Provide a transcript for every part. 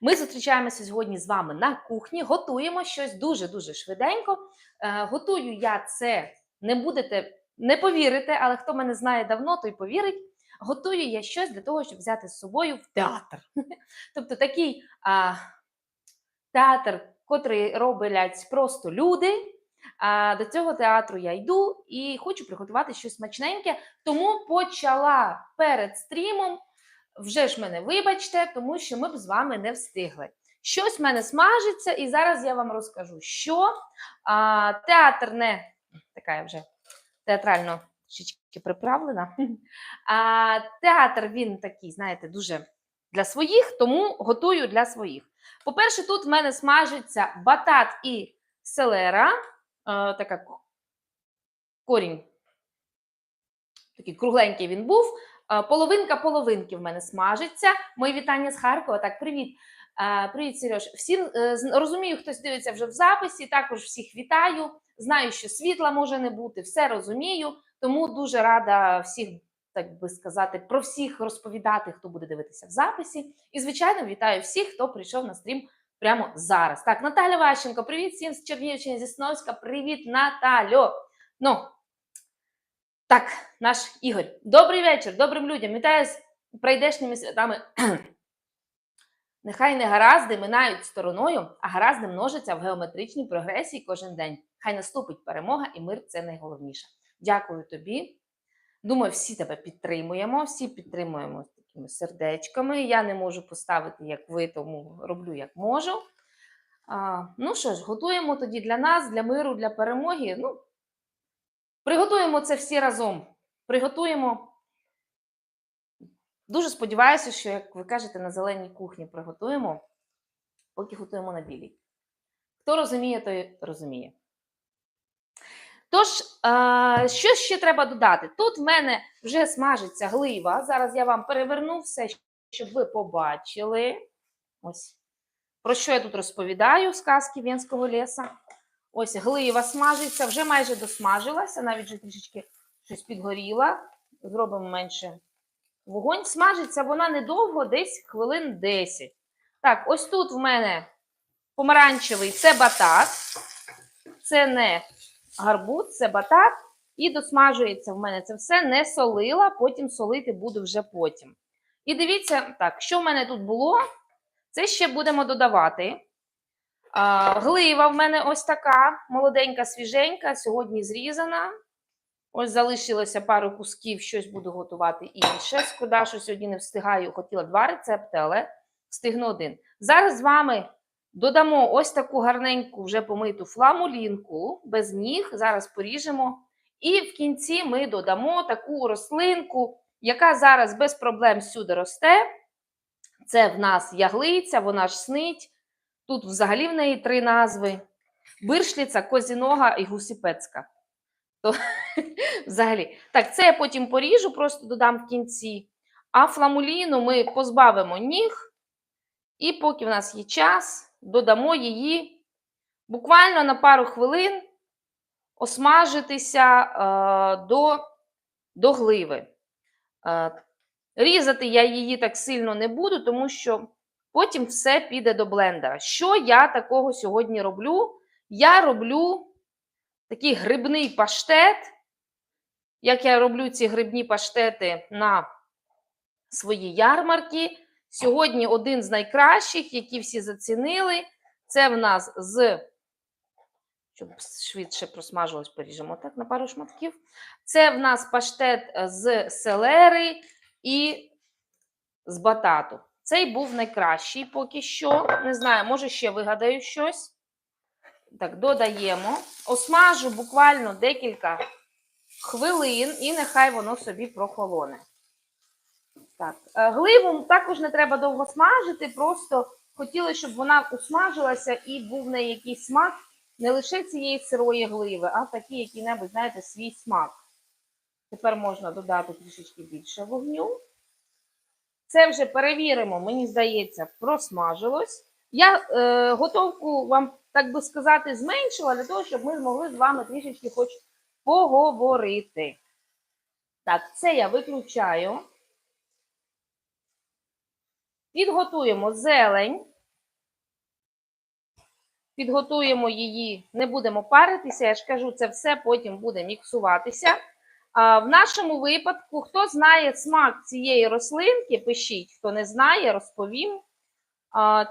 Ми зустрічаємося сьогодні з вами на кухні, готуємо щось дуже-дуже швиденько. Е, готую я це, не будете, не повірите, але хто мене знає давно, той повірить. Готую я щось для того, щоб взяти з собою в театр. Тобто такий а, театр, котрий роблять просто люди. А, до цього театру я йду і хочу приготувати щось смачненьке, тому почала перед стрімом. Вже ж мене вибачте, тому що ми б з вами не встигли. Щось в мене смажиться, і зараз я вам розкажу, що а, театр не така я вже театрально трішечки приправлена. А, театр він такий, знаєте, дуже для своїх, тому готую для своїх. По-перше, тут в мене смажиться батат і селера, е, така корінь, такий кругленький він був. Е, Половинка половинки в мене смажиться. Мої вітання з Харкова. Так, привіт. Е, Привіт, Сереж. Всім е, розумію, хтось дивиться вже в записі. Також всіх вітаю. Знаю, що світла може не бути, все розумію. Тому дуже рада всіх, так би сказати, про всіх розповідати, хто буде дивитися в записі. І, звичайно, вітаю всіх, хто прийшов на стрім прямо зараз. Так, Наталя Ващенко, привіт всім з Чернігівщини, зі Сновська. Привіт, Наталю. Ну, так, наш Ігор. Добрий вечір, добрим людям. Вітаю з прийдешніми святами. Нехай не гаразди минають стороною, а гаразди множаться в геометричній прогресії кожен день. Хай наступить перемога і мир це найголовніше. Дякую тобі. Думаю, всі тебе підтримуємо, всі підтримуємо такими сердечками. Я не можу поставити, як ви, тому роблю як можу. А, ну що ж, готуємо тоді для нас, для миру, для перемоги. Ну, приготуємо це всі разом. Приготуємо. Дуже сподіваюся, що, як ви кажете, на зеленій кухні приготуємо, поки готуємо на білій. Хто розуміє, той розуміє. Тож, е, що ще треба додати? Тут в мене вже смажиться глива. Зараз я вам переверну все, щоб ви побачили. Ось. Про що я тут розповідаю сказки Венського ліса. Ось глива смажиться, вже майже досмажилася, навіть вже трішечки щось підгоріла. Зробимо менше вогонь. Смажиться вона недовго, десь хвилин 10. Так, ось тут в мене помаранчевий це батат. Це не гарбуз, це батат. І досмажується в мене це все, не солила, потім солити буду вже потім. І дивіться, так, що в мене тут було, це ще будемо додавати. Глива в мене ось така, молоденька, свіженька, сьогодні зрізана. Ось залишилося пару кусків, щось буду готувати інше. Шкода, що сьогодні не встигаю, хотіла два рецепти, але встигну один. Зараз з вами додамо ось таку гарненьку вже помиту фламулінку без ніг. Зараз поріжемо. І в кінці ми додамо таку рослинку, яка зараз без проблем всюди росте. Це в нас яглиця, вона ж снить. Тут взагалі в неї три назви: биршліця, козінога і гусіпецька. То, взагалі. Так, це я потім поріжу, просто додам в кінці. А фламуліну ми позбавимо ніг, і поки в нас є час, додамо її буквально на пару хвилин осмажитися е, до, до гливи. Е, різати я її так сильно не буду, тому що потім все піде до блендера. Що я такого сьогодні роблю? Я роблю такий грибний паштет. Як я роблю ці грибні паштети на свої ярмарки. Сьогодні один з найкращих, які всі зацінили. Це в нас з, щоб швидше просмажилось, поріжемо так на пару шматків. Це в нас паштет з селери і з батату. Цей був найкращий поки що. Не знаю, може ще вигадаю щось. Так, додаємо. Осмажу буквально декілька хвилин, і нехай воно собі прохолоне. Так, е, гливу також не треба довго смажити, просто хотіли, щоб вона усмажилася і був в якийсь смак не лише цієї сирої гливи, а такий який-небудь, знаєте, свій смак. Тепер можна додати трішечки більше вогню. Це вже перевіримо, мені здається, просмажилось. Я е, готовку вам, так би сказати, зменшила для того, щоб ми змогли з вами трішечки хоч поговорити. Так, це я виключаю. Підготуємо зелень. підготуємо її, не будемо паритися. Я ж кажу, це все потім буде міксуватися. В нашому випадку, хто знає смак цієї рослинки, пишіть, хто не знає, розповім.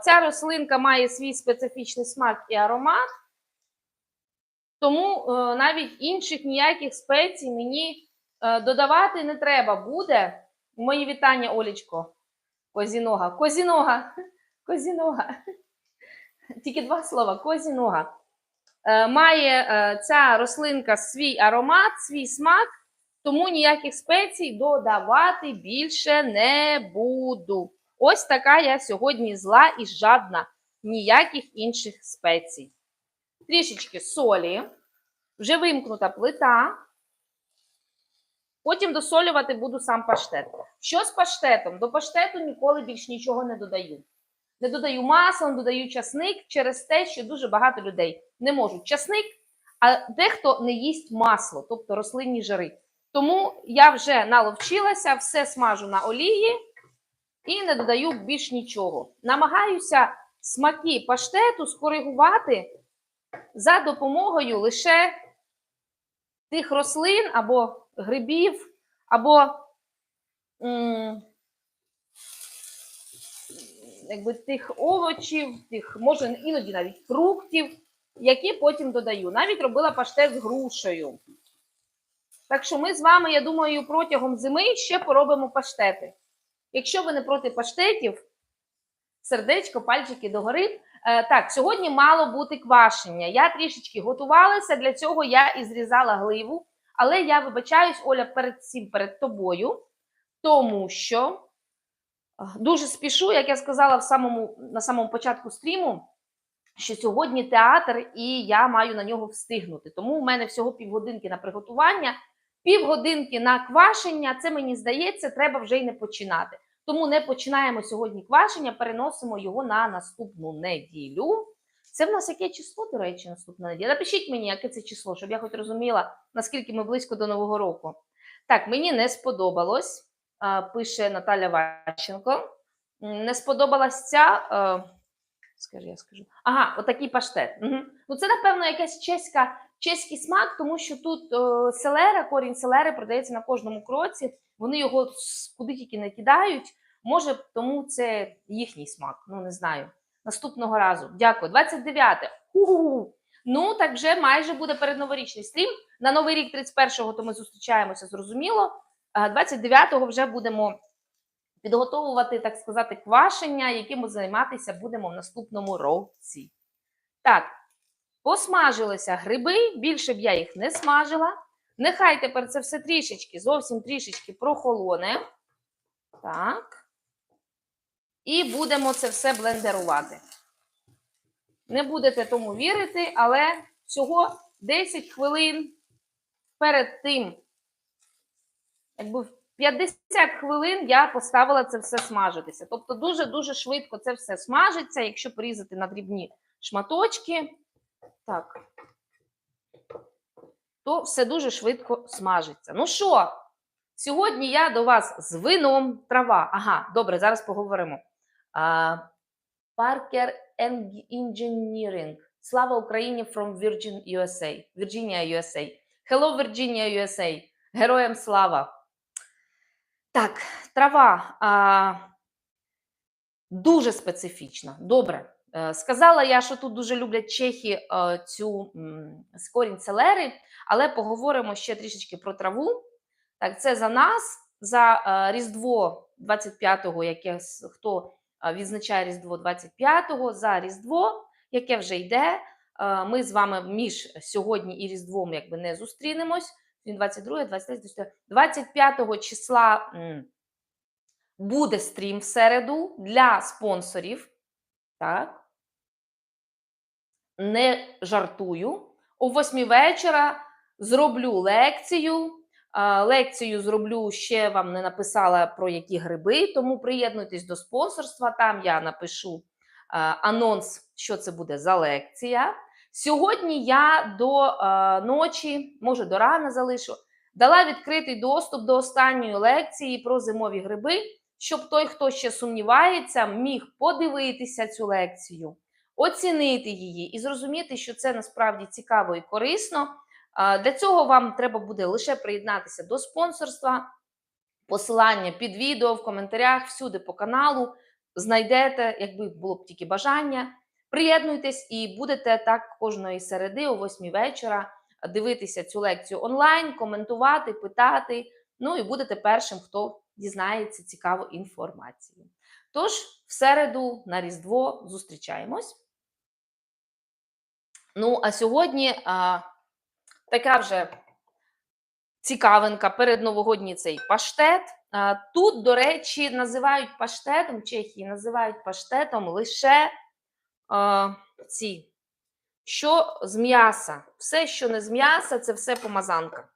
Ця рослинка має свій специфічний смак і аромат, тому е, навіть інших ніяких спецій мені е, додавати не треба буде. Мої вітання, Олічко. Козінога. Козінога. Козінога. Тільки два слова. Козінога. Е, має ця рослинка свій аромат, свій смак, тому ніяких спецій додавати більше не буду. Ось така я сьогодні зла і жадна. Ніяких інших спецій. Трішечки солі. Вже вимкнута плита. Потім досолювати буду сам паштет. Що з паштетом? До паштету ніколи більш нічого не додаю. Не додаю масло, не додаю часник через те, що дуже багато людей не можуть часник, а дехто не їсть масло, тобто рослинні жири. Тому я вже наловчилася, все смажу на олії і не додаю більш нічого. Намагаюся смаки паштету скоригувати за допомогою лише тих рослин або грибів, або якби тих овочів, тих, може, іноді навіть фруктів, які потім додаю. Навіть робила паштет з грушею. Так що ми з вами, я думаю, протягом зими ще поробимо паштети. Якщо ви не проти паштетів, сердечко, пальчики догори. Е, так, сьогодні мало бути квашення. Я трішечки готувалася, для цього я і зрізала гливу. Але я вибачаюсь, Оля, перед цим перед тобою, тому що е, дуже спішу, як я сказала в самому, на самому початку стріму, що сьогодні театр і я маю на нього встигнути. Тому у мене всього півгодинки на приготування, півгодинки на квашення. Це мені здається, треба вже й не починати. Тому не починаємо сьогодні квашення, переносимо його на наступну неділю. Це в нас яке число, до речі, наступна неділя? Напишіть мені, яке це число, щоб я хоч розуміла, наскільки ми близько до Нового року. Так, мені не сподобалось, пише Наталя Ващенко. Не сподобалась ця. Скажи, я скажу. Ага, отакий паштет. Угу. Ну, це, напевно, якась чеська, чеський смак, тому що тут е, селера, корінь селери продається на кожному кроці. Вони його куди тільки не кидають. Може, тому це їхній смак. Ну, не знаю. Наступного разу. Дякую. 29. Ху-ху-ху. Ну, так вже майже буде передноворічний стрім. На Новий рік 31-го то ми зустрічаємося, зрозуміло. А 29-го вже будемо підготовувати, так сказати, квашення, яким ми займатися будемо в наступному році. Так, посмажилися гриби, більше б я їх не смажила. Нехай тепер це все трішечки, зовсім трішечки прохолоне. Так. І будемо це все блендерувати. Не будете тому вірити, але всього 10 хвилин перед тим, якби 50 хвилин я поставила це все смажитися. Тобто дуже-дуже швидко це все смажиться, якщо порізати на дрібні шматочки. Так. То все дуже швидко смажиться. Ну що, сьогодні я до вас з вином трава. Ага, добре, зараз поговоримо. Parker Engineering. Слава Україні from Virgin USA. Virginia USA. Hello, Virginia USA. Героям слава. Так, трава а, дуже специфічна. Добре. Е, Сказала я, що тут дуже люблять чехи е, цю м, корінь селери, але поговоримо ще трішечки про траву. Так, це за нас, за е, Різдво 25-го, яке хто відзначає Різдво 25-го, за Різдво, яке вже йде. Ми з вами між сьогодні і Різдвом якби не зустрінемось. Він 22, 23, 24. 25 числа буде стрім в середу для спонсорів. Так. Не жартую. О 8 вечора зроблю лекцію. Лекцію зроблю ще вам не написала про які гриби, тому приєднуйтесь до спонсорства. Там я напишу анонс, що це буде за лекція. Сьогодні я до ночі, може до рана залишу, дала відкритий доступ до останньої лекції про зимові гриби, щоб той, хто ще сумнівається, міг подивитися цю лекцію, оцінити її і зрозуміти, що це насправді цікаво і корисно. Для цього вам треба буде лише приєднатися до спонсорства. Посилання під відео в коментарях, всюди по каналу. Знайдете, якби було б тільки бажання. Приєднуйтесь і будете так кожної середи, о 8 вечора, дивитися цю лекцію онлайн, коментувати, питати. Ну і будете першим, хто дізнається цікаву інформацію. Тож, в середу на Різдво зустрічаємось. Ну, а сьогодні а, така вже цікавинка перед новогодній цей паштет. А, Тут, до речі, називають паштетом, в Чехії називають паштетом лише а, ці, що з м'яса. Все, що не з м'яса, це все помазанка.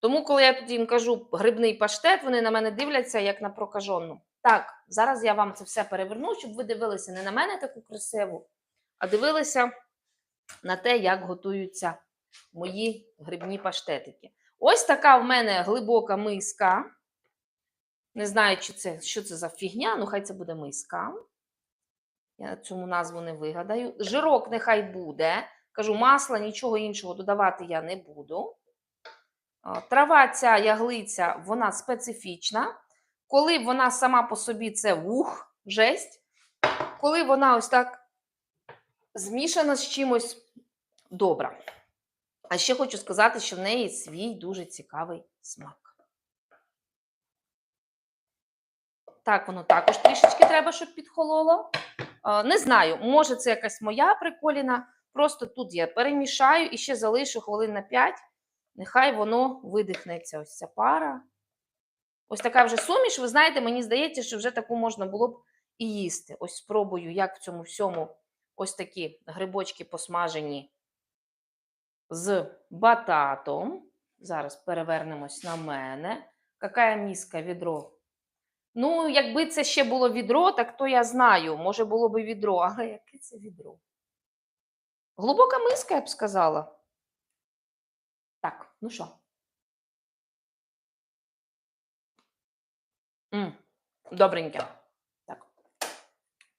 Тому, коли я їм кажу грибний паштет, вони на мене дивляться як на прокажену. Так, зараз я вам це все переверну, щоб ви дивилися не на мене таку красиву, а дивилися на те, як готуються мої грибні паштетики. Ось така в мене глибока миска. Не знаю, чи це, що це за фігня, ну хай це буде миска. Я цьому назву не вигадаю. Жирок нехай буде. Кажу, масла, нічого іншого додавати я не буду. Трава ця яглиця, вона специфічна. Коли вона сама по собі це вух, жесть. Коли вона ось так змішана з чимось добра. А ще хочу сказати, що в неї свій дуже цікавий смак. Так, воно також трішечки треба, щоб підхололо. Не знаю, може це якась моя приколіна. Просто тут я перемішаю і ще залишу хвилин на 5. Нехай воно видихнеться, ось ця пара. Ось така вже суміш, ви знаєте, мені здається, що вже таку можна було б і їсти. Ось спробую, як в цьому всьому ось такі грибочки посмажені з бататом. Зараз перевернемось на мене. Какая міска відро? Ну, якби це ще було відро, так то я знаю, може було б відро, але яке це відро? Глибока миска, я б сказала. Ну що? М, Добреньке. Так.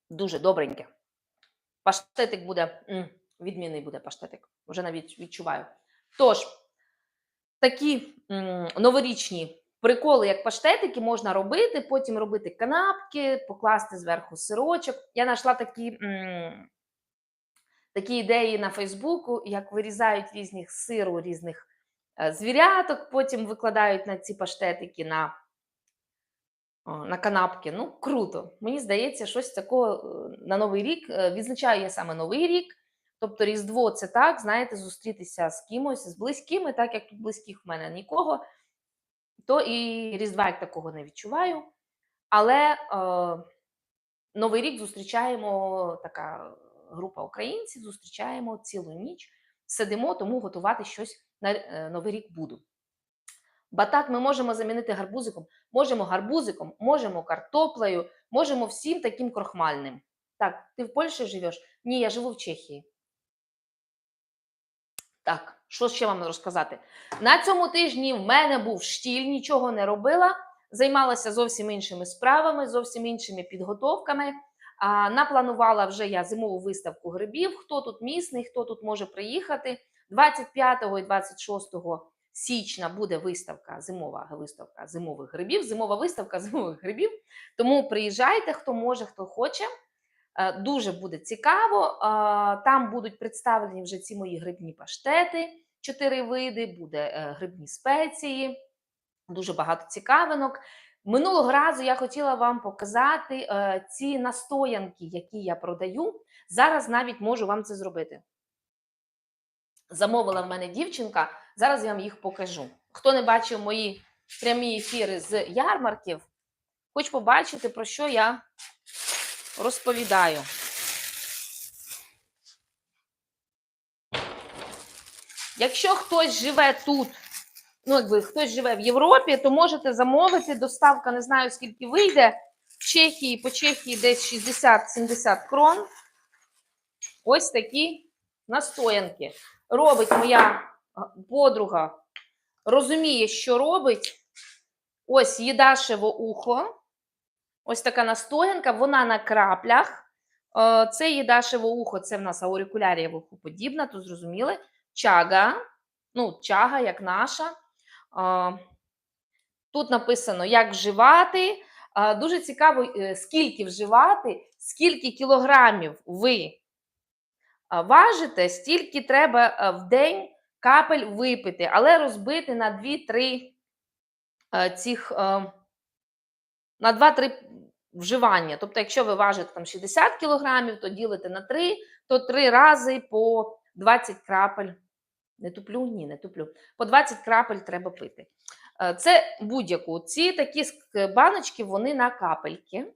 Дуже добреньке. Паштетик буде, м, відмінний буде паштетик. Вже навіть відчуваю. Тож, такі м, новорічні приколи, як паштетики, можна робити, потім робити канапки, покласти зверху сирочок. Я знайшла такі, м, такі ідеї на Фейсбуку, як вирізають різних сиру, різних звіряток, потім викладають на ці паштетики на на канапки. Ну, круто. Мені здається, щось такого е, на Новий рік. Відзначаю я саме Новий рік. Тобто Різдво це так, знаєте, зустрітися з кимось, з близькими, так як тут близьких в мене нікого, то і Різдва як такого не відчуваю. Але е, Новий рік зустрічаємо така група українців, зустрічаємо цілу ніч, сидимо, тому готувати щось на е, Новий рік буду. Батат ми можемо замінити гарбузиком. Можемо гарбузиком, можемо картоплею, можемо всім таким крохмальним. Так, ти в Польщі живеш? Ні, я живу в Чехії. Так, що ще вам розказати? На цьому тижні в мене був штіль, нічого не робила, займалася зовсім іншими справами, зовсім іншими підготовками. Напланувала вже я зимову виставку грибів. Хто тут місний, хто тут може приїхати. 25 і 26 січня буде виставка, зимова виставка зимових грибів, зимова виставка зимових грибів. Тому приїжджайте, хто може, хто хоче. Е, Дуже буде цікаво. Е, Там будуть представлені вже ці мої грибні паштети, чотири види, буде е, грибні спеції, дуже багато цікавинок. Минулого разу я хотіла вам показати е, ці настоянки, які я продаю. Зараз навіть можу вам це зробити. Замовила в мене дівчинка, зараз я вам їх покажу. Хто не бачив мої прямі ефіри з ярмарків, хоч побачити, про що я розповідаю. Якщо хтось живе тут, ну якби хтось живе в Європі, то можете замовити. Доставка не знаю скільки вийде. В Чехії по Чехії десь 60-70 крон. Ось такі настоянки. Робить моя подруга, розуміє, що робить. Ось їдашеве ухо. Ось така настоянка, вона на краплях. Е, Це їдашеве ухо, це в нас аурикулярія вухоподібна, то зрозуміли. Чага, ну, чага, як наша. Тут написано, як вживати. Дуже цікаво, е, скільки вживати, скільки кілограмів ви важите, стільки треба е, в день капель випити, але розбити на 2-3 е, цих на 2-3 вживання. Тобто, якщо ви важите там 60 кілограмів, то ділите на 3, то 3 рази по 20 крапель. Не туплю? Ні, не туплю. По 20 крапель треба пити. Е, Це будь-яку. Ці такі баночки, вони на капельки.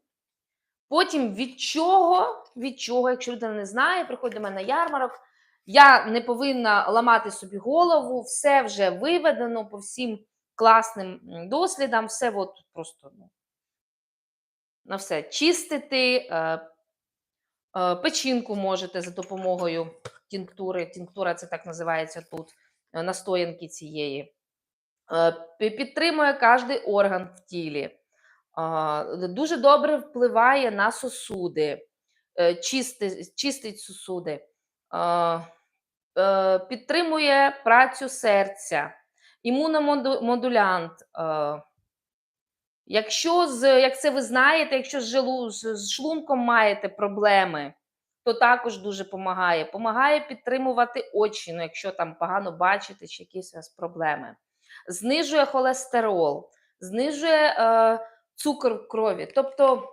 Потім від чого, від чого, якщо людина не знає, приходить до мене на ярмарок, я не повинна ламати собі голову, все вже виведено по всім класним дослідам, все от просто ну, на все чистити. Е, е, печінку можете за допомогою тінктури. Тінктура це так називається тут, е, настоянки цієї. Е, підтримує кожний орган в тілі. Дуже добре впливає на сосуди, е, чисти- чистить сосуди, е, підтримує працю серця, імуномодулянт. е, Якщо з, як це ви знаєте, якщо з шлунком маєте проблеми, то також дуже допомагає. Помагає підтримувати очі, ну, якщо там погано бачите, чи якісь у вас проблеми. Знижує холестерол, знижує е, цукор в крові. Тобто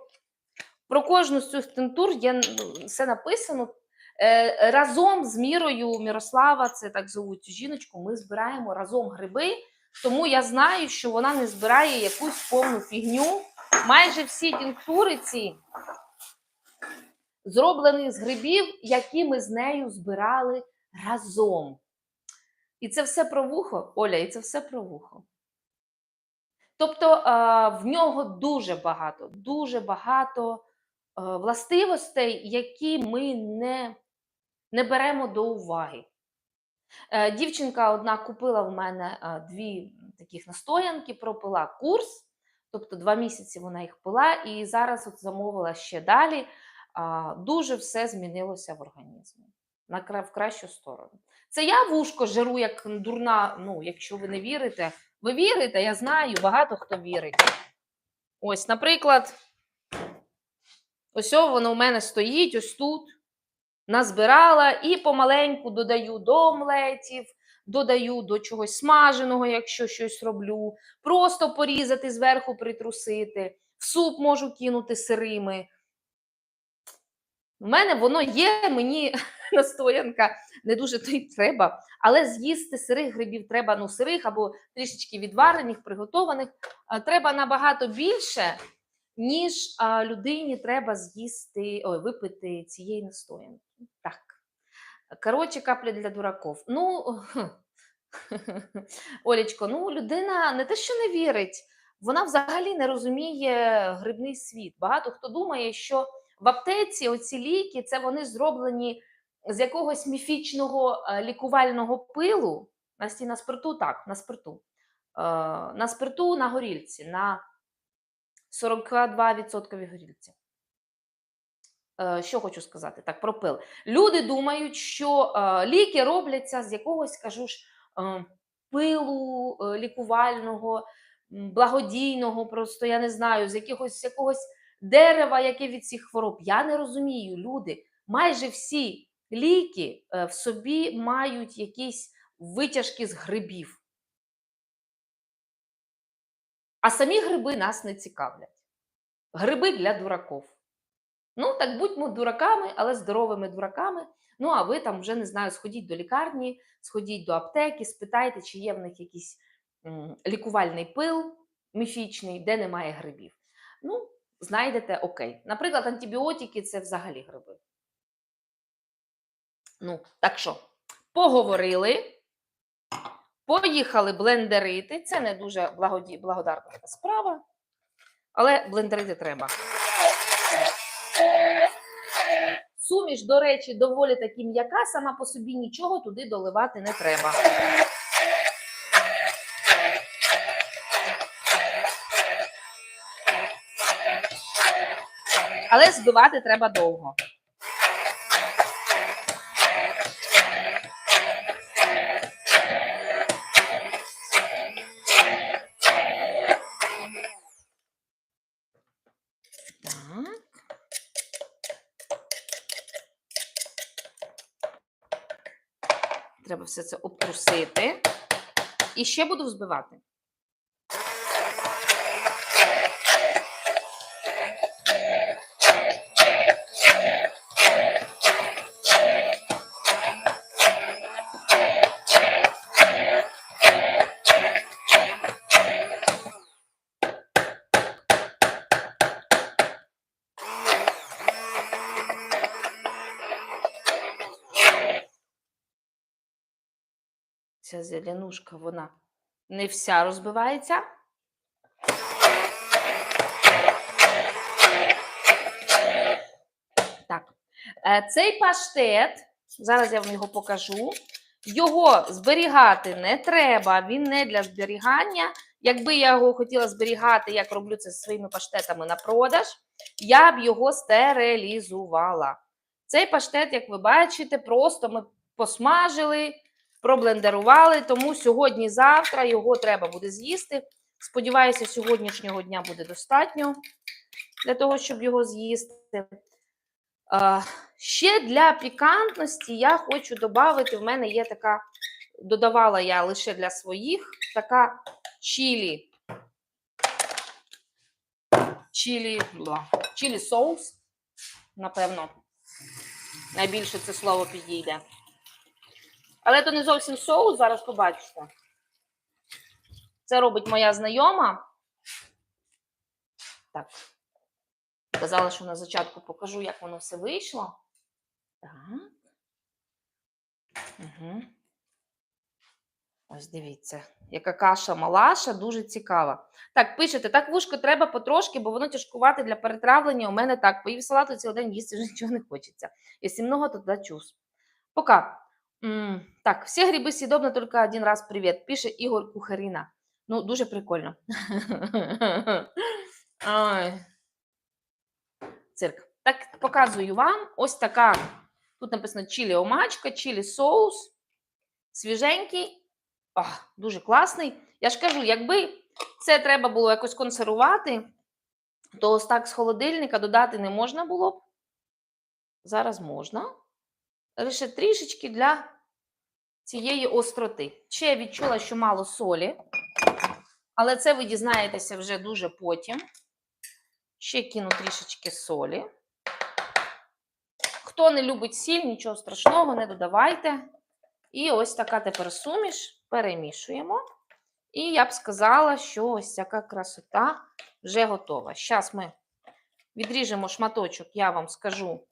про кожну з цих тинтур є все написано. Е, разом з Мірою Мірослава, це так зовуть цю жіночку, ми збираємо разом гриби, тому я знаю, що вона не збирає якусь повну фігню. Майже всі тінктури ці зроблені з грибів, які ми з нею збирали разом. І це все про вухо, Оля, і це все про вухо. Тобто е, в нього дуже багато, дуже багато е, властивостей, які ми не, не беремо до уваги. Е, Дівчинка одна купила в мене дві таких настоянки, пропила курс, тобто два місяці вона їх пила, і зараз от замовила ще далі. Дуже все змінилося в організмі на в кращу сторону. Це я вушко жару як дурна. Ну, якщо ви не вірите, ви вірите, я знаю, багато хто вірить. Ось, наприклад, ось воно у мене стоїть ось тут. Назбирала і помаленьку додаю до омлетів, додаю до чогось смаженого, якщо щось роблю, просто порізати зверху, притрусити, в суп можу кинути сирими. У мене воно є, мені настоянка не дуже то й треба, але з'їсти сирих грибів треба, ну, сирих або трішечки відварених, приготованих, треба набагато більше, ніж людині треба з'їсти, ой, випити цієї настоянки. Так. Коротше, капля для дураков. Ну, Олечко, ну людина не те, що не вірить, вона взагалі не розуміє грибний світ. Багато хто думає, що в аптеці оці ліки це вони зроблені з якогось міфічного е, лікувального пилу. На сті на спирту, так, на спирту. Е, на спирту на горільці, на 42% горільці. Е, Що хочу сказати так про пил. Люди думають, що ліки робляться з якогось, кажу ж, пилу лікувального, благодійного, просто я не знаю, з якогось, якогось дерева, яке від цих хвороб. Я не розумію, люди. Майже всі ліки е, в собі мають якісь витяжки з грибів. А самі гриби нас не цікавлять. Гриби для дураков. Ну, так будьмо дураками, але здоровими дураками. Ну, а ви там вже не знаю, сходіть до лікарні, сходіть до аптеки, спитайте, чи є в них якийсь м, лікувальний пил міфічний, де немає грибів. Ну, знайдете окей. Наприклад, антибіотики це взагалі гриби. Ну, так що, поговорили, поїхали блендерити. Це не дуже благоді... благодарна справа, але блендерити треба. Суміш, до речі, доволі таки м'яка, сама по собі нічого туди доливати не треба. але збивати треба довго. Треба все це обтрусити. І ще буду взбивати. Ця зеленушка, вона не вся розбивається. Так. Е, Цей паштет, зараз я вам його покажу. Його зберігати не треба, він не для зберігання. Якби я його хотіла зберігати, як роблю це зі своїми паштетами на продаж, я б його стерилізувала. Цей паштет, як ви бачите, просто ми посмажили, проблендерували, тому сьогодні-завтра його треба буде з'їсти. Сподіваюся, сьогоднішнього дня буде достатньо для того, щоб його з'їсти. Ще для пікантності я хочу додати, в мене є така, додавала я лише для своїх, така чілі. Чілі, чілі соус, напевно, найбільше це слово підійде. Але то не зовсім соус, зараз побачите. Це робить моя знайома. Так. Казала, що на зачатку покажу, як воно все вийшло. Так. Угу. Ось дивіться, яка каша малаша, дуже цікава. Так, пишете, так вушко треба потрошки, бо воно тяжкувати для перетравлення. У мене так. Поїв салату цілий день їсти вже нічого не хочеться. Если много, то да чус. Пока. Так, всі гриби съедобно, только один раз привет, пише Ігор Кухаріна. Ну, дуже прикольно. Ой. Цирк. Так, показую вам. Ось така. Тут написано чилі омачка, чилі соус. Свіженький. Ах, дуже класний. Я ж кажу, якби це треба було якось консервувати, то ось так з холодильника додати не можна було б. Зараз можна. Лише трішечки для цієї остроти. Ще я відчула, що мало солі, але це ви дізнаєтеся вже дуже потім. Ще кину трішечки солі. Хто не любить сіль, нічого страшного, не додавайте. І ось така тепер суміш перемішуємо. І я б сказала, що ось така красота вже готова. Зараз ми відріжемо шматочок, я вам скажу,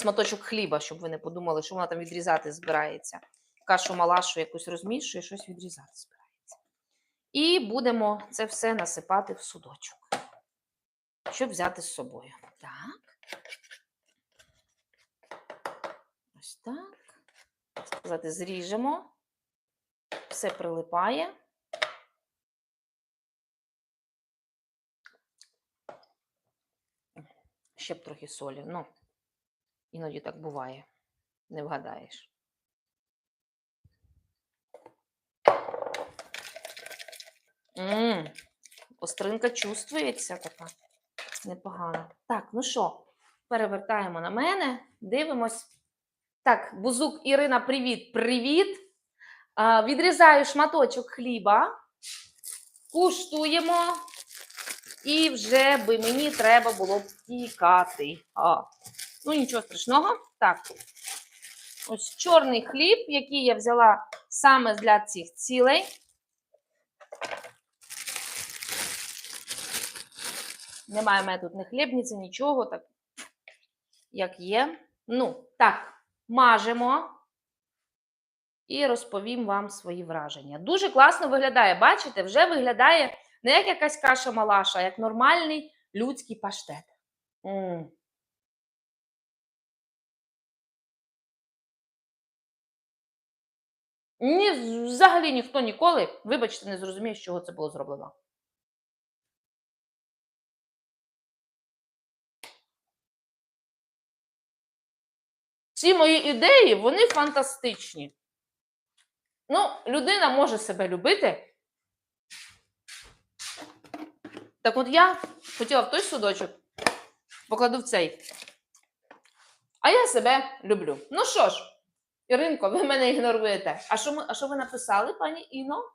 шматочок хліба, щоб ви не подумали, що вона там відрізати збирається. Кашу малашу якусь розмішує, щось відрізати збирається. І будемо це все насипати в судочок, щоб взяти з собою. Так. Ось. Так Сказати, зріжемо. Все прилипає. Ще б трохи солі. Ну, іноді так буває. Не вгадаєш. Мм, остринка чувствується така. Непогано. Так, ну що, перевертаємо на мене, дивимось. Так, бузук Ірина, привіт, привіт. А, відрізаю шматочок хліба, куштуємо, і вже би мені треба було б тікати. А, ну, нічого страшного. Так, ось чорний хліб, який я взяла саме для цих цілей. Немає в мене тут ні хлібниці, нічого, так як є. Ну, так, мажемо і розповім вам свої враження. Дуже класно виглядає. Бачите, вже виглядає не як якась каша малаша, а як нормальний людський паштет. М. Ні, взагалі ніхто ніколи, вибачте, не зрозуміє, з чого це було зроблено. Ці мої ідеї, вони фантастичні. Ну, людина може себе любити. Так от я хотіла в той судочок, покладу в цей. А я себе люблю. Ну що ж, Іринко, ви мене ігноруєте. А що, ми, а що ви написали, пані Іно?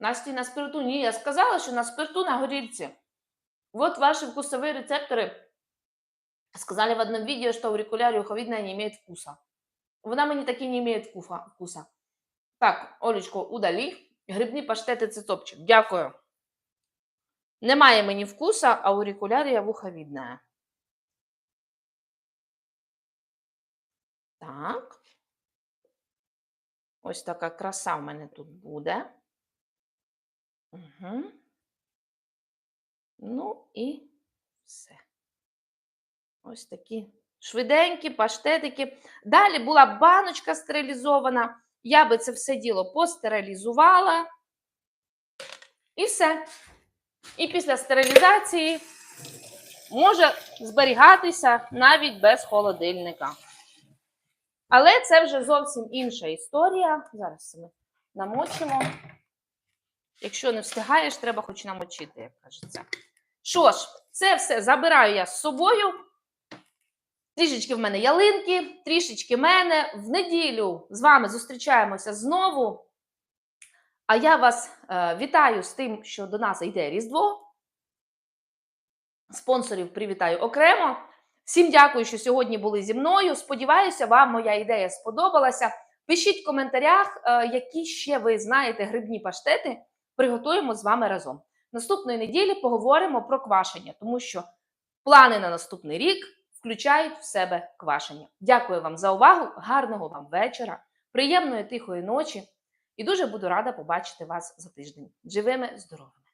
Насті на спирту? Ні, я сказала, що на спирту на горільці. Вот ваши вкусовые рецепторы. Сказали в одном видео, что аурикулярия уховидная не имеет вкуса. Вона мені таки не имеет вкуса. Так, Олечко, удалі. Грибні паштети це топчик. Дякую. Немає мені вкуса, аурикулярія вуховідна. Так. Ось така краса в мене тут буде. Угу. Ну і все. Ось такі швиденькі паштетики. Далі була баночка стерилізована. Я би це все діло постерилізувала. І все. І після стерилізації може зберігатися навіть без холодильника. Але це вже зовсім інша історія. Зараз ми намочимо. Якщо не встигаєш, треба хоч намочити, як кажеться. Що ж, це все забираю я з собою. Трішечки в мене ялинки, трішечки мене. В неділю з вами зустрічаємося знову. А я вас е, вітаю з тим, що до нас йде Різдво. Спонсорів привітаю окремо. Всім дякую, що сьогодні були зі мною. Сподіваюся, вам моя ідея сподобалася. Пишіть в коментарях, е, які ще ви знаєте грибні паштети. Приготуємо з вами разом. Наступної неділі поговоримо про квашення, тому що плани на наступний рік включають в себе квашення. Дякую вам за увагу, гарного вам вечора, приємної тихої ночі і дуже буду рада побачити вас за тиждень. Живими, здоровими!